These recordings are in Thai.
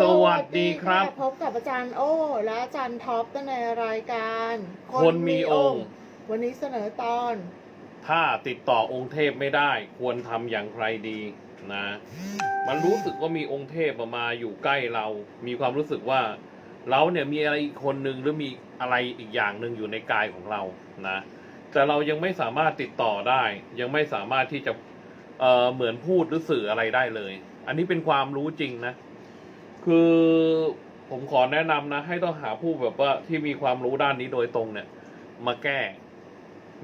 สวัสดีครับ พบกับอาจารย์โอ้และอาจารย์ท็อปในรายการ คนมีองค์ วันนี้เสนอตอน ถ้าติดต่อองค์เทพไม่ได้ ควรทำอย่างไรดีนะ มันรู้สึกว่ามีองค์เทพมาอยู่ใกล้เรา มีความรู้สึกว่าเราเนี่ยมีอะไรอีกคนหนึ่งหรือมีอะไรอีกอย่างหนึ่งอยู่ในกายของเรานะ แต่เรายังไม่สามารถติดต่อได้ ยังไม่สามารถที่จะเอ่อเหมือนพูดหรือสื่ออะไรได้เลย อันนี้เป็นความรู้จริงนะ คือผมขอแนะนำนะ ให้ต้องหาผู้แบบว่าที่มีความรู้ด้านนี้โดยตรงเนี่ย มาแก้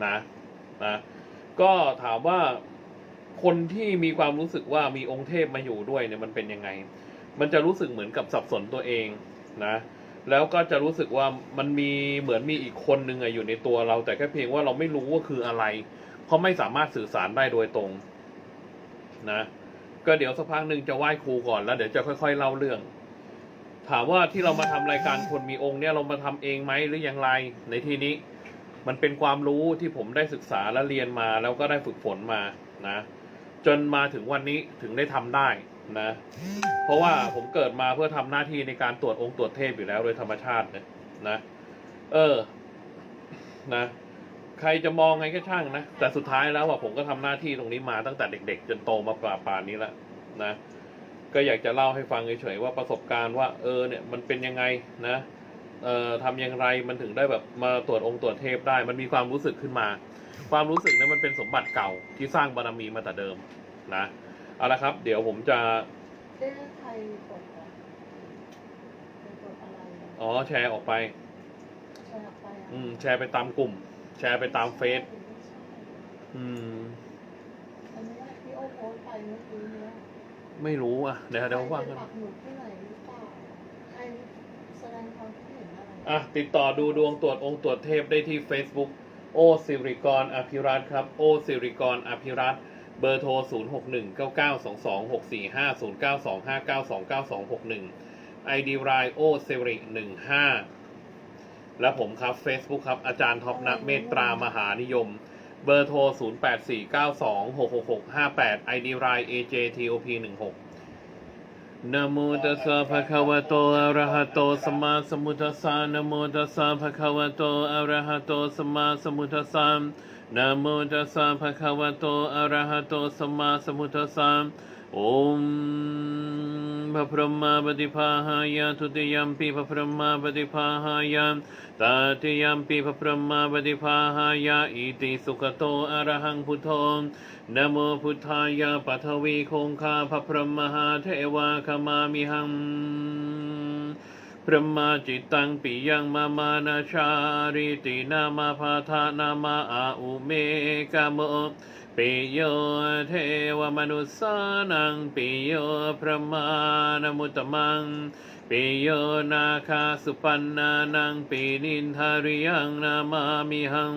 นะนะ ก็ถามว่าคนที่มีความรู้สึกว่ามีองค์เทพมาอยู่ด้วยเนี่ยมันเป็นยังไง มันจะรู้สึกเหมือนกับสับสนตัวเองนะ แล้วก็จะรู้สึกว่ามันมีเหมือนมีอีกคนหนึ่งอะอยู่ในตัวเรา แต่แค่เพียงว่าเราไม่รู้ว่าคืออะไร เพราะไม่สามารถสื่อสารได้โดยตรง นะ ก็เดี๋ยวสักพักหนึ่งจะไหว้ครูก่อนแล้วเดี๋ยวจะค่อย ๆ เล่าเรื่อง ถามว่าที่เรามาทำรายการคนมีองค์เนี่ยเรามาทำเองไหมหรืออย่างไร ในที่นี้ มันเป็นความรู้ที่ผมได้ศึกษาและเรียนมา แล้วก็ได้ฝึกฝนมานะ จนมาถึงวันนี้ถึงได้ทำได้นะ เพราะว่าผมเกิดมาเพื่อทำหน้าที่ในการตรวจองค์ตรวจเทพอยู่แล้วโดยธรรมชาตินี่ยนะ เออ นะ ใครจะมองไงก็ช่างนะ แต่สุดท้ายแล้วอะผมก็ทำหน้าที่ตรงนี้มาตั้งแต่เด็ก ๆ จนโตมาป่าป่านนี้แล้วนะ ก็อยากจะเล่าให้ฟังเฉยๆว่าประสบการณ์ว่าเออเนี่ยมันเป็นยังไงนะเอ่อทำอย่างไรมันถึงได้แบบมาตรวจองค์ตรวจเทพได้ มันมีความรู้สึกขึ้นมา ความรู้สึกนั้นมันเป็นสมบัติเก่าที่สร้างบารมีมาแต่เดิมนะเอาละครับ เดี๋ยวผมจะเอ๊ะใครกดอะใครกดอะไรอะอ๋อแชร์ออกไป แชร์ออกไปอะ อืมแชร์ไปตามกลุ่ม แชร์ไปตามเฟซอืม อันนี้ที่โอ้โพสต์ไปเมื่อกี้เนี้ยไม่รู้อะเดี๋ยวเดี๋ยวว่าใครกันไปปักหมุดที่ไหนหรือเปล่าใครแสดงความคิดเห็นอะไรอะติดต่อดูดวงตรวจองค์ตรวจเทพได้ที่ Facebook โอสิริกรอภิรัตน์ครับ โอสิริกรอภิรัตน์เบอร์โทร 0 6 1 9 9 2 2 6 4 5 0 9 2 5 9 2 9 2 6 1 ID รายโอสิริ 15 และผมครับ Facebook ครับ อาจารย์ท็อปนะเมตตามหานิยม เบอร์โทร 0 8 4 9 2 6 6 6 5 8 ID ราย AJTOP 16 นะโมตัสสะภะคะวะโตอะระหะโตสัมมาสัมพุทธัสสะนะโมตัสสะภะคะวะโตอะระหะโตสัมมาสัมพุทธัสสะนะโมตัสสะภะคะวะโตอะระหะโตสัมมาสัมพุทธัสสะโอม พระพรหมาปฏิภาหายะทุติยัมปีพระพรหมาปฏิภาหายะตาติยัมปีพระพรหมาปฏิภาหายะอิติสุขโตอะระหังพุทโธนะโมพุทธายะปัทวีคงคาพระพรหมหาเทวาขมามิหังพระมาจิตตังปิยังมามานาชาริตินามาพาทานามาอาอุเมกามโม ปิโยเทวมนุสานังปิโยพระมานมุตตมังปิโยนาคาสุปันนานังปินินทาริยังนามามิหัง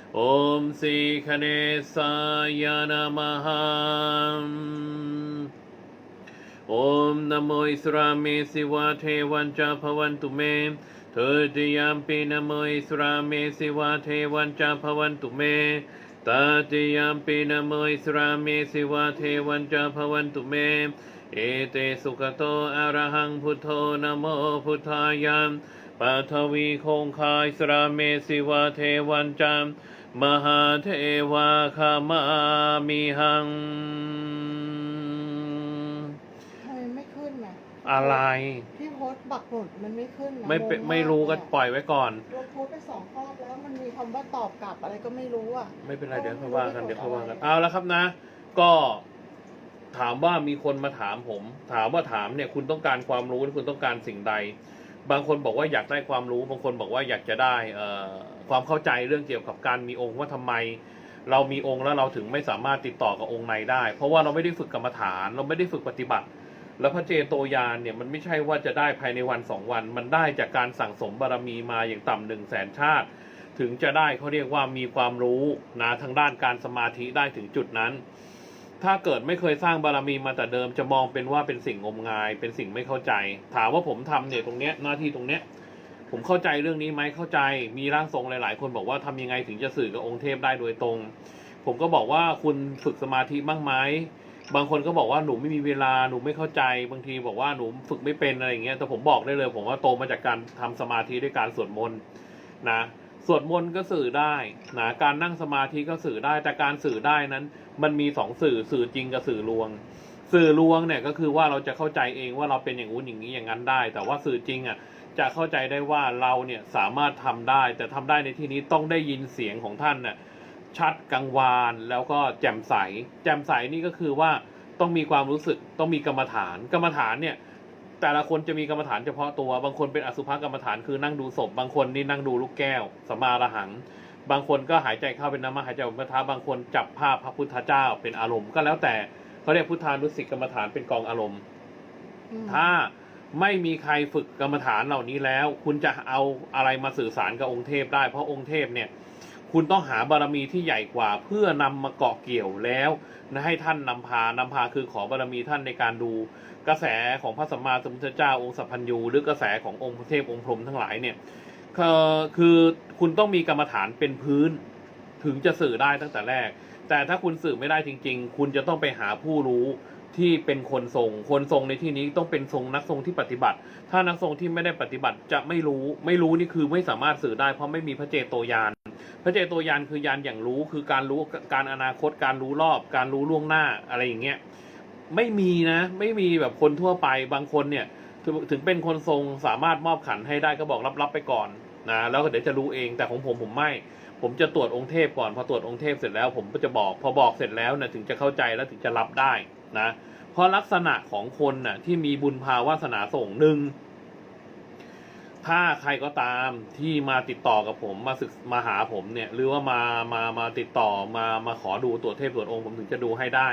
ทธิเมมหาพระโพตุติยมปีนะโมภะพิคะเนสิทธิประสิทธิเมมหาพระโพตติยมปีนะโมภะพิคะเนสิทธิประสิทธิเมมหาพระโพโอมสีคะเนสายานามหังเห็นไหมโอมสีคะเนสายานามหังโอมสีคะเนสายานามหังโอมนะโมอิสราเมสิวะเทวันจาภวันตุเมเธอติยามปีนะโมอิสราเมสิวะเทวันจาภวันตุเมตาติยามปีนะโมอิสราเมสิวะเทวันจาภวันตุเมเอเตสุขโตอะระหังพุทโธนะโมพุทธายามปัทวีคงคายสราเมสิวะเทวันจาม มหาเทวาคามามิหังทำไมไม่ขึ้นน่ะอะไรที่โพสต์ปักหมุดมันไม่ขึ้นนะไม่เป็นงงากไม่รู้ก็เลยอะปล่อยไว้ก่อน เราโพสต์ไปสองรอบแล้วมันมีคำว่าตอบกลับอะไรก็ไม่รู้อะ ไม่เป็นไรเออเดี๋ยวค่อยว่ากันไม่รู้เดี๋ยวค่อยว่ากันไม่รู้เอาแล้วครับนะ ก็ ถามว่ามีคนมาถามผม ถามว่าถามเนี่ยคุณต้องการความรู้คุณต้องการสิ่งใด บางคนบอกว่าอยากได้ความรู้ บางคนบอกว่าอยากจะได้ เอ่อ ความเข้าใจเรื่องเกี่ยวกับการมีองค์ว่าทำไม เรามีองค์แล้วเราถึงไม่สามารถติดต่อกับองค์ในได้ เพราะว่าเราไม่ได้ฝึกกรรมฐาน เราไม่ได้ฝึกปฏิบัติ แล้วพระเจโตยานเนี่ยมันไม่ใช่ว่าจะได้ภายในวันสองวัน มันได้จากการสั่งสมบารมีมาอย่างต่ำหนึ่งแสนชาติ ถึงจะได้เขาเรียกว่ามีความรู้นะทางด้านการสมาธิได้ถึงจุดนั้นถ้าเกิดไม่เคยสร้างบารมีมาแต่เดิมจะมองเป็นว่าเป็นสิ่งงมงาย เป็นสิ่งไม่เข้าใจ ถามว่าผมทำเนี่ยตรงเนี้ยหน้าที่ตรงเนี้ย ผมเข้าใจเรื่องนี้ไหมเข้าใจมีร่างทรงหลาย ๆ คนบอกว่าทำยังไงถึงจะสื่อกับองค์เทพได้โดยตรง ผมก็บอกว่าคุณฝึกสมาธิบ้างไหมบางคนก็บอกว่าหนูไม่มีเวลาหนูไม่เข้าใจบางทีบอกว่าหนูฝึกไม่เป็นอะไรอย่างเงี้ยแต่ผมบอกได้เลย ผมว่าโตมาจากการทำสมาธิด้วยการสวดมนต์นะสวดมนต์ก็สื่อได้นะการนั่งสมาธิก็สื่อได้ แต่การสื่อได้นั้น มันมีสองสื่อสื่อจริงกับสื่อลวง สื่อลวงเนี่ยก็คือว่าเราจะเข้าใจเองว่าเราเป็นอย่างนู้นอย่างนี้อย่างนั้นได้ แต่ว่าสื่อจริงอะ จะเข้าใจได้ว่าเราเนี่ยสามารถทำได้ แต่ทำได้ในที่นี้ต้องได้ยินเสียงของท่านน่ะชัดกังวานแล้วก็แจ่มใส แจ่มใสนี่ก็คือว่าต้องมีความรู้สึกต้องมีกรรมฐาน กรรมฐานเนี่ยแต่ละคนจะมีกรรมฐานเฉพาะตัว บางคนเป็นอสุภกรรมฐานคือนั่งดูศพ บางคนนี่นั่งดูลูกแก้วสมาระหัง บางคนก็หายใจเข้าเป็นน้ำมาหายใจออกเป็นพระทะบางคนจับภาพพระพุทธเจ้าเป็นอารมณ์ ก็แล้วแต่เขาเรียกพุทธานุสติกรรมฐานเป็นกองอารมณ์อืมถ้า ไม่มีใครฝึกกรรมฐานเหล่านี้แล้ว คุณจะเอาอะไรมาสื่อสารกับองค์เทพได้ เพราะองค์เทพเนี่ย คุณต้องหาบารมีที่ใหญ่กว่า เพื่อนำมาเกาะเกี่ยวแล้วนะให้ท่านนำพานำพาคือขอบารมีท่านในการดู กระแสของพระสัมมาสัมพุทธเจ้าองค์สัพพัญญูหรือกระแสขององค์เทพองค์พรหมทั้งหลายเนี่ยคือคุณต้องมีกรรมฐานเป็นพื้น ถึงจะสื่อได้ตั้งแต่แรก แต่ถ้าคุณสื่อไม่ได้จริง ๆ คุณจะต้องไปหาผู้รู้ ที่เป็นคนทรง คนทรงในที่นี้ต้องเป็นทรงนักทรงที่ปฏิบัติ ถ้านักทรงที่ไม่ได้ปฏิบัติจะไม่รู้ ไม่รู้นี่คือไม่สามารถสื่อได้เพราะไม่มีพระเจโตยาน พระเจโตยานคือยานอย่างรู้คือการรู้การอนาคต การรู้รอบ การรู้ล่วงหน้าอะไรอย่างเงี้ยไม่มีนะ ไม่มีแบบคนทั่วไปบางคนเนี่ยถึงเป็นคนทรงสามารถมอบขันให้ได้ก็บอกรับรับไปก่อนนะแล้วเดี๋ยวจะรู้เองแต่ของผมผมไม่ ผมจะตรวจองค์เทพก่อนพอตรวจองค์เทพเสร็จแล้ว ผมก็จะบอกพอบอกเสร็จแล้วนะถึงจะเข้าใจแล้วถึงจะรับได้ นะเพราะลักษณะของคนน่ะที่มีบุญภาวาสนาส่งหนึ่งถ้าใครก็ตามที่มาติดต่อกับผมมาศึกมาหาผมเนี่ย หรือว่ามามามาติดต่อมามาขอดูตรวจเทพตรวจองค์ผมถึงจะดูให้ได้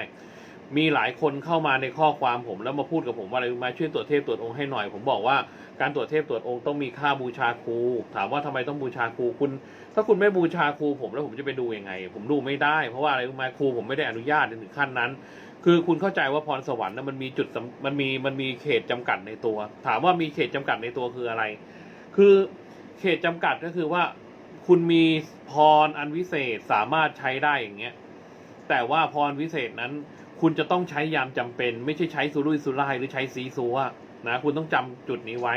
มีหลายคนเข้ามาในข้อความผมแล้วมาพูดกับผมว่าอะไรมาช่วยตรวจเทพตรวจองค์ให้หน่อย ผมบอกว่าการตรวจเทพตรวจองค์ต้องมีค่าบูชาครูถามว่าทำไมต้องบูชาครูคุณ ถ้าคุณไม่บูชาครูผมแล้วผมจะไปดูยังไง ผมดูไม่ได้เพราะว่าอะไรรู้ไหมครูผมไม่ได้อนุญาตถึงขั้นนั้น คือคุณเข้าใจว่าพรสวรรค์นะมันมีจุดสำมันมีมันมีเขตจำกัดในตัว ถามว่ามีเขตจำกัดในตัวคืออะไร คือเขตจำกัดก็คือว่า คุณมีพรอันวิเศษสามารถใช้ได้อย่างเงี้ย แต่ว่าพรวิเศษนั้น คุณจะต้องใช้ยามจำเป็น ไม่ใช่ใช้สุรุ่ยสุร่ายหรือใช้ซีซัวนะคุณต้องจำจุดนี้ไว้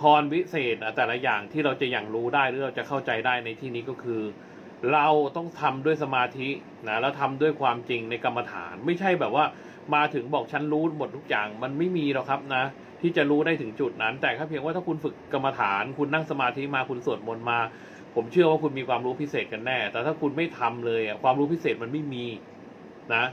พรวิเศษอะแต่ละอย่างที่เราจะอย่างรู้ได้หรือเราจะเข้าใจได้ในที่นี้ก็คือ เราต้องทำด้วยสมาธินะแล้วทำด้วยความจริงในกรรมฐาน ไม่ใช่แบบว่ามาถึงบอกฉันรู้หมดทุกอย่างมันไม่มีหรอกครับนะ ที่จะรู้ได้ถึงจุดนั้น แต่แค่เพียงว่าถ้าคุณฝึกกรรมฐาน คุณนั่งสมาธิมาคุณสวดมนต์มา ผมเชื่อว่าคุณมีความรู้พิเศษกันแน่ แต่ถ้าคุณไม่ทำเลยอะความรู้พิเศษมันไม่มีนะ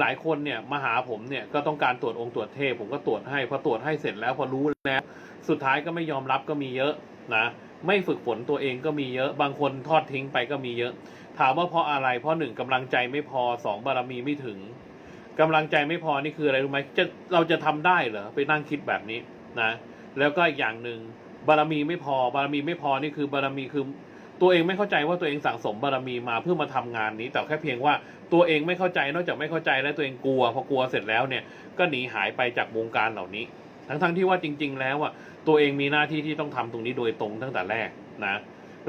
หลาย ๆ คนเนี่ยมาหาผมเนี่ยก็ต้องการตรวจองค์ตรวจเทพผมก็ตรวจให้พอตรวจให้เสร็จแล้วพอรู้แล้วสุดท้ายก็ไม่ยอมรับก็มีเยอะนะ ไม่ฝึกฝนตัวเองก็มีเยอะ บางคนทอดทิ้งไปก็มีเยอะ ถามว่าเพราะอะไร เพราะหนึ่งกำลังใจไม่พอสองบารมีไม่ถึงกำลังใจไม่พอนี่คืออะไรรู้ไหมจะเราจะทำได้เหรอไปนั่งคิดแบบนี้นะ แล้วก็อีกอย่างหนึ่งบารมีไม่พอ บารมีไม่พอนี่คือบารมีคือตัวเองไม่เข้าใจว่าตัวเองสั่งสมบารมีมาเพื่อมาทำงานนี้ แต่แค่เพียงว่าตัวเองไม่เข้าใจนอกจากไม่เข้าใจแล้วตัวเองกลัวพอกลัวเสร็จแล้วเนี่ยก็หนีหายไปจากวงการเหล่านี้ ทั้งๆที่ว่าจริง ๆ แล้วอะ ตัวเองมีหน้าที่ที่ต้องทำตรงนี้โดยตรงตั้งแต่แรกนะ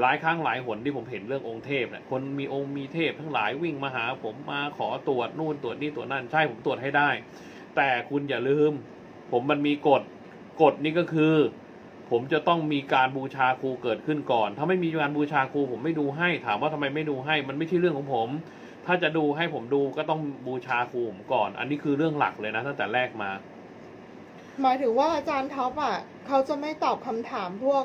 หลายครั้งหลายหนที่ผมเห็นเรื่ององค์เทพเนี่ยคนมีองค์มีเทพทั้งหลายวิ่งมาหาผมมาขอตรวจนู่นตรวจนี่ตรวจนั่นใช่ผมตรวจให้ได้ แต่คุณอย่าลืม ผมมันมีกฎกฎนี่ก็คือ ผมจะต้องมีการบูชาครูเกิดขึ้นก่อน ถ้าไม่มีการบูชาครูผมไม่ดูให้ ถามว่าทำไมไม่ดูให้ มันไม่ใช่เรื่องของผม ถ้าจะดูให้ผมดูก็ต้องบูชาครูผมก่อน อันนี้คือเรื่องหลักเลยนะตั้งแต่แรกมา หมายถึงว่าอาจารย์ท็อปอะเขาจะไม่ตอบคำถามพวก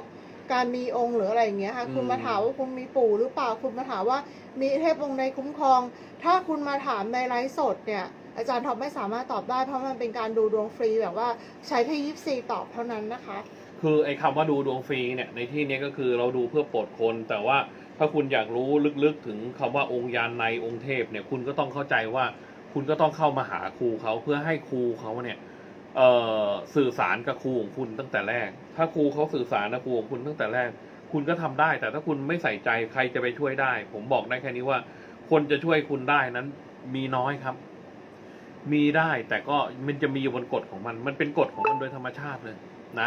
การมีองค์หรืออะไรอย่างเงี้ยค่ะอืมคุณมาถามว่าคุณมีปู่หรือเปล่าคุณมาถามว่ามีเทพองค์ใดคุ้มครอง ถ้าคุณมาถามในไลฟ์สดเนี่ย อาจารย์ท็อปไม่สามารถตอบได้เพราะมันเป็นการดูดวงฟรีแบบว่าใช้ที่ยิปซีตอบเท่านั้นนะคะ คือไอ้คำว่าดูดวงฟรีเนี่ยในที่เนี้ยก็คือเราดูเพื่อโปรดคน แต่ว่าถ้าคุณอยากรู้ลึกๆถึงคำว่าองค์ยานในองค์เทพเนี่ยคุณก็ต้องเข้าใจว่า คุณก็ต้องเข้ามาหาครูเขาเพื่อให้ครูเขาเนี่ย เอ่อสื่อสารกับครูของคุณตั้งแต่แรก ถ้าครูเขาสื่อสารกับครูของคุณตั้งแต่แรก คุณก็ทำได้ แต่ถ้าคุณไม่ใส่ใจใครจะไปช่วยได้ ผมบอกได้แค่นี้ว่า คนจะช่วยคุณได้นั้นมีน้อยครับ มีได้แต่ก็มันจะมีอยู่บนกฎของมัน มันเป็นกฎของมันโดยธรรมชาติเลยนะ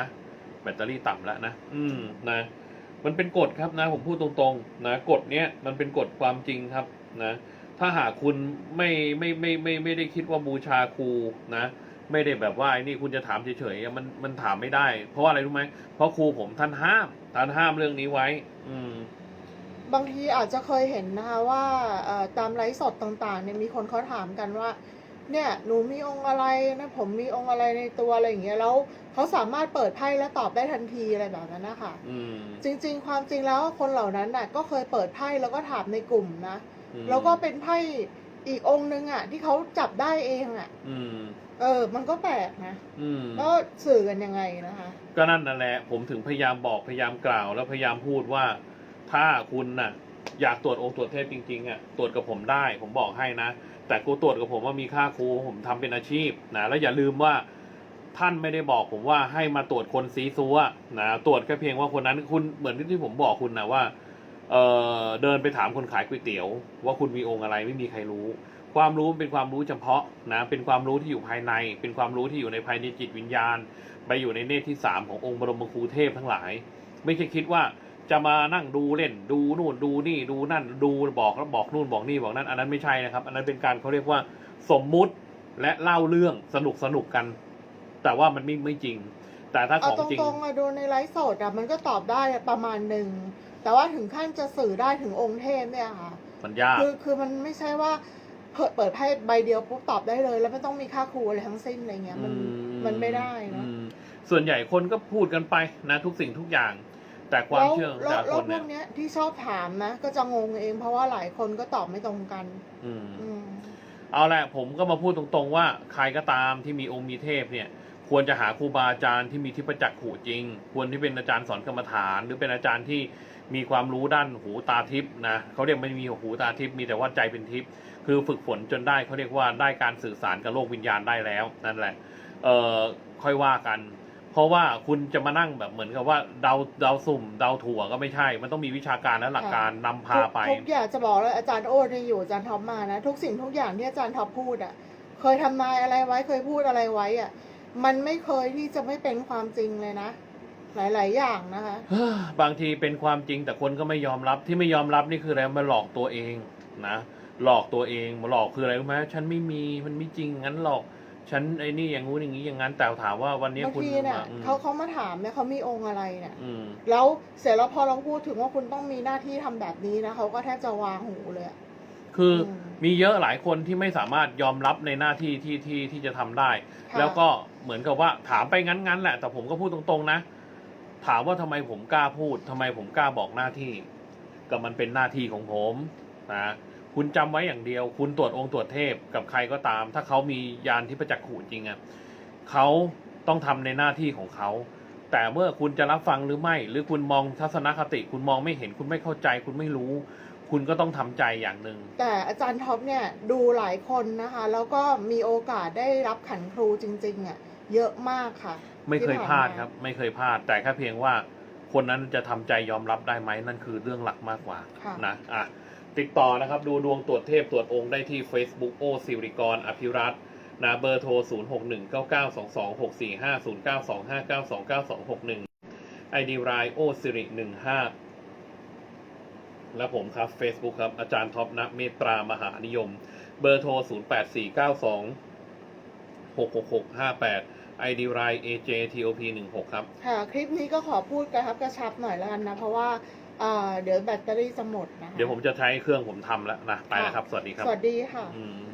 แบตเตอรี่ต่ำแล้วนะ อืมนะ มันเป็นกฎครับนะ ผมพูดตรงๆ นะกฎเนี้ยมันเป็นกฎความจริงครับนะ ถ้าหากคุณไม่ไม่ไม่ไม่ไม่ได้คิดว่าบูชาครูนะ ไม่ได้แบบว่าไอ้นี่คุณจะถามเฉยๆอะมันมันถามไม่ได้ เพราะว่าอะไรรู้ไหมเพราะครูผมท่านห้ามท่านห้ามเรื่องนี้ไว้ อืม บางทีอาจจะเคยเห็นนะคะว่าเอ่อตามไลฟ์สดต่างๆเนี่ยมีคนเขาถามกันว่า เนี่ยหนูมีองค์อะไรนะผมมีองค์อะไรในตัวอะไรอย่างเงี้ยแล้วเขาสามารถเปิดไพ่และตอบได้ทันทีอะไรแบบนั้นนะคะอืมจริง ๆ ความจริงแล้วคนเหล่านั้นน่ะ ก็เคยเปิดไพ่แล้วก็ถามในกลุ่มนะอืมแล้วก็เป็นไพ่อีกองค์นึงอะ ที่เขาจับได้เองอะอืม เออ มันก็แปลกนะอืม แล้วสื่อกันยังไงนะคะ ก็นั่นนั่นแหละ ผมถึงพยายามบอกพยายามกล่าว แล้วพยายามพูดว่า ถ้าคุณน่ะ อยากตรวจองค์ตรวจเทพจริงๆอะตรวจกับผมได้ ผมบอกให้นะ แต่กูตรวจกับผมว่ามีค่าครูผมทำเป็นอาชีพนะแล้วอย่าลืมว่า ท่านไม่ได้บอกผมว่าให้มาตรวจคนซีซัวนะตรวจแค่เพียงว่าคนนั้นคุณเหมือนที่ผมบอกคุณนะว่าเออเดินไปถามคนขายก๋วยเตี๋ยว ว่าคุณมีองค์อะไรไม่มีใครรู้ ความรู้มันเป็นความรู้เฉพาะนะเป็นความรู้ที่อยู่ภายใน เป็นความรู้ที่อยู่ในภายในจิตวิญญาณ ไปอยู่ในเนตรที่สามขององค์บรมครูเทพทั้งหลาย ไม่ใช่คิดว่าจะมานั่งดูเล่นดูนู่นดูนี่ดูนั่นดูบอกแล้วบอกนู่นบอกนี่บอกนั่นอันนั้นไม่ใช่นะครับ อันนั้นเป็นการเขาเรียกว่าสมมุติและเล่าเรื่องสนุกสนุกกัน แต่ว่ามันไม่ไม่จริง แต่ถ้าขเอาองตจริงรงๆอะดูในไลฟ์สดอะมันก็ตอบได้ประมาณหนึ่งแต่ว่าถึงขั้นจะสื่อได้ถึงองค์เทพเนี่ยค่ะมันยากคือคือมันไม่ใช่ว่า เปิดเปิดไพ่ใบเดียวปุ๊บตอบได้เลย แล้วไม่ต้องมีค่าครูอะไรทั้งสิ้นอะไรเงี้ยมันอืมันไม่ได้เนอะอืมส่วนใหญ่คนก็พูดกันไปนะทุกสิ่งทุกอย่าง แต่ความแล้วเชื่อของแล้วแต่ละแล้ควนพเนี่วยกเนี้ยที่ชอบถามนะ ก็จะงงเองเพราะว่าหลายคนก็ตอบไม่ตรงกันอืมอืมเอาแหละผมก็มาพูดตรงๆว่าใครก็ตามที่มีองค์มีเทพเนี่ย ควรจะหาครูบาอาจารย์ที่มีทิพจักขู่จริง ควรที่เป็นอาจารย์สอนกรรมฐาน หรือเป็นอาจารย์ที่มีความรู้ด้านหูตาทิพย์นะเขาเรียกไม่มีหูตาทิพย์มีแต่ว่าใจเป็นทิพย์คือฝึกฝนจนได้เขาเรียกว่าได้การสื่อสารกับโลกวิญญาณได้แล้วนั่นแหละเอ่อค่อยว่ากัน เพราะว่าคุณจะมานั่งแบบเหมือนกับว่าเดาเดาสุ่มเดาถั่วก็ไม่ใช่ มันต้องมีวิชาการและหลักการนำพาไปทุกทุกอย่างจะบอกเลยอาจารย์โอ้ที่อยู่อาจารย์ท็อปมานะทุกสิ่งทุกอย่างที่อาจารย์ท็อปพูดอะ เคยทำนายอะไรไว้เคยพูดอะไรไว้อะ มันไม่เคยที่จะไม่เป็นความจริงเลยนะ หลาย ๆ อย่างนะคะ บางทีเป็นความจริงแต่คนก็ไม่ยอมรับที่ไม่ยอมรับนี่คืออะไรมาหลอกตัวเองนะหลอกตัวเองมาหลอกคืออะไรรู้ไหมฉันไม่มีมันไม่จริงงั้นหรอกฉันไอ้นี่อย่างงู้นอย่างนี้อย่างนั้นแต่ถามว่าวันนี้บางคุณทีเนี่ยมาอืมเขาเขามาถามเนี่ยเขามีองค์อะไรเนี่ย อืม แล้วเสร็จแล้วพอเราพูดถึงว่าคุณต้องมีหน้าที่ทำแบบนี้นะเขาก็แทบจะวางหูเลยอะ คืออมมีเยอะหลายคนที่ไม่สามารถยอมรับในหน้าที่ที่ที่ที่จะทำได้ ค่ะ แล้วก็เหมือนกับว่าถามไปงั้นๆแหละ แต่ผมก็พูดตรงๆนะ ถามว่าทำไมผมกล้าพูดทำไมผมกล้าบอกหน้าที่ ก็มันเป็นหน้าที่ของผมนะคุณจำไว้อย่างเดียว คุณตรวจองค์ตรวจเทพกับใครก็ตาม ถ้าเขามียานที่ประจักษ์ขู่จริงอะ่ะเขาต้องทำในหน้าที่ของเขา แต่เมื่อคุณจะรับฟังหรือไม่ หรือคุณมองทัศนคติ คุณมองไม่เห็นคุณไม่เข้าใจ คุณไม่รู้ คุณก็ต้องทำใจอย่างหนึ่งแต่อาจารย์ท็อปเนี่ยดูหลายคนนะคะ แล้วก็มีโอกาสได้รับขันครูจริงๆอะเยอะมากค่ะ ไม่เคยที่พลาดนมครับ ไม่เคยพลาด แต่แค่เพียงว่าคนนั้นจะทำใจยอมรับได้ไหมนั่นคือเรื่องหลักมากกว่าค่ะนะอะติดต่อนะครับดูดวงตรวจเทพตรวจองค์ได้ที่ Facebook โอสิริกรอภิรัตน์นะเบอร์โทร 0 6 1 9 9 2 2 6 4 5 0 9 2 5 9 2 9 2 6 1 ID รายโอสิริ 15 และผมครับ Facebook ครับ อาจารย์ท็อปนะเมตตามหานิยม เบอร์โทร 0 8 4 9 2 6 6 6 5 8 ID ราย AJTOP 16ครับ ค่ะ คลิปนี้ก็ขอพูดกระชับกระชับหน่อยแล้วกันนะ เพราะว่าเอ่อเดี๋ยวแบตเตอรี่จะหมดนะคะ เดี๋ยวผมจะใช้เครื่องผมทำแล้วนะ ไปแล้วครับ สวัสดีครับ สวัสดีค่ะ อืม